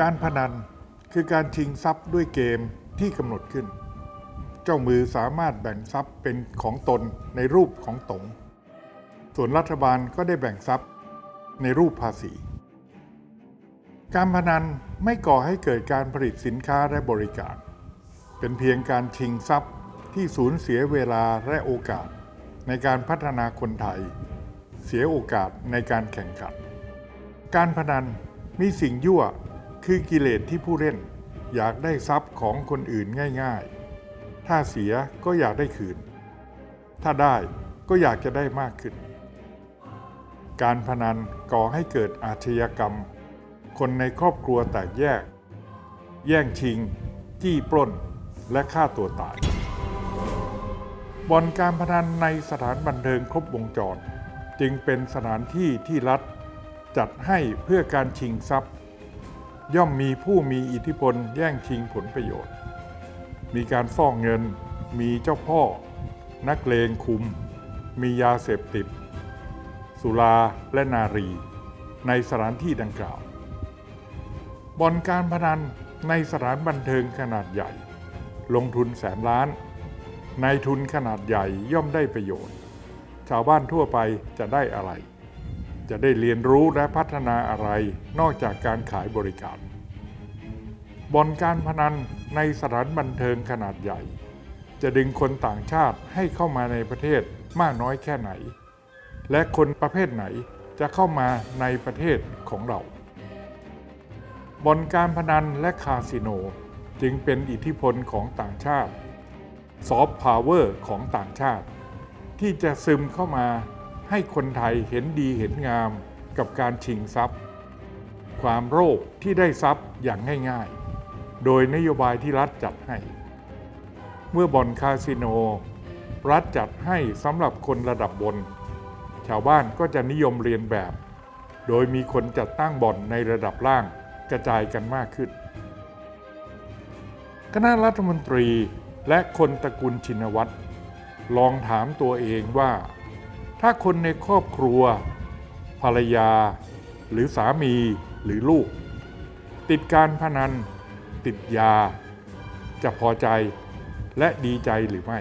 การพนันคือการชิงทรัพย์ด้วยเกมที่กำหนดขึ้น เจ้ามือสามารถแบ่งทรัพย์เป็นของตนในรูปของตงส่วนรัฐบาลก็ได้แบ่งทรัพย์ในรูปภาษี การพนันไม่ก่อให้เกิดการผลิตสินค้าและบริการ เป็นเพียงการชิงทรัพย์ที่สูญเสียเวลาและโอกาส ในการพัฒนาคนไทย เสียโอกาสในการแข่งขัน การพนันมีสิ่งยั่ว คือกิเลสที่ผู้เล่น อยากได้ทรัพย์ของคนอื่นง่าย ๆ ถ้าเสียก็อยากได้คืน ถ้าได้ก็อยากจะได้มากขึ้น การพนันก่อให้เกิดอาชญากรรม คนในครอบครัวแตกแยก แย่งชิง จี้ปล้น และฆ่าตัวตายบ่อนการพนันในสถานบันเทิงครบวงจร จึงเป็นสถานที่ที่รัฐจัดให้เพื่อการชิงทรัพย์ ย่อมมีผู้มีอิทธิพลแย่งชิงผลประโยชน์ มีการฟอกเงิน มีเจ้าพ่อ นักเลงคุม มียาเสพติด สุราและนารี ในสถานที่ดังกล่าวบ่อนการพนันในสถานบันเทิงขนาดใหญ่ ลงทุนแสนล้านนายทุนขนาดใหญ่ย่อมได้ประโยชน์ ชาวบ้านทั่วไปจะได้อะไร จะได้เรียนรู้และพัฒนาอะไรนอกจากการขายบริการบ่อนการพนันในสถานบันเทิงขนาดใหญ่ จะดึงคนต่างชาติให้เข้ามาในประเทศมากน้อยแค่ไหน และคนประเภทไหนจะเข้ามาในประเทศของเราบ่อนการพนันและคาสิโนจึงเป็นอิทธิพลของต่างชาติซอฟต์พาวเวอร์ของต่างชาติ ที่จะซึมเข้ามา ให้คนไทยเห็นดีเห็นงามกับการชิงทรัพย์ ความโลภที่ได้ทรัพย์อย่างง่ายๆ โดยนโยบายที่รัฐจัดให้ เมื่อบ่อนคาสิโน รัฐจัดให้สำหรับคนระดับบน ชาวบ้านก็จะนิยมเรียนแบบ โดยมีคนจัดตั้งบ่อนในระดับล่างกระจายกันมากขึ้น คณะรัฐมนตรีและคนตระกูลชินวัตรลองถามตัวเองว่า ถ้าคนในครอบครัว ภรรยา หรือสามีหรือลูก ติดการพนัน ติดยา จะพอใจและดีใจหรือไม่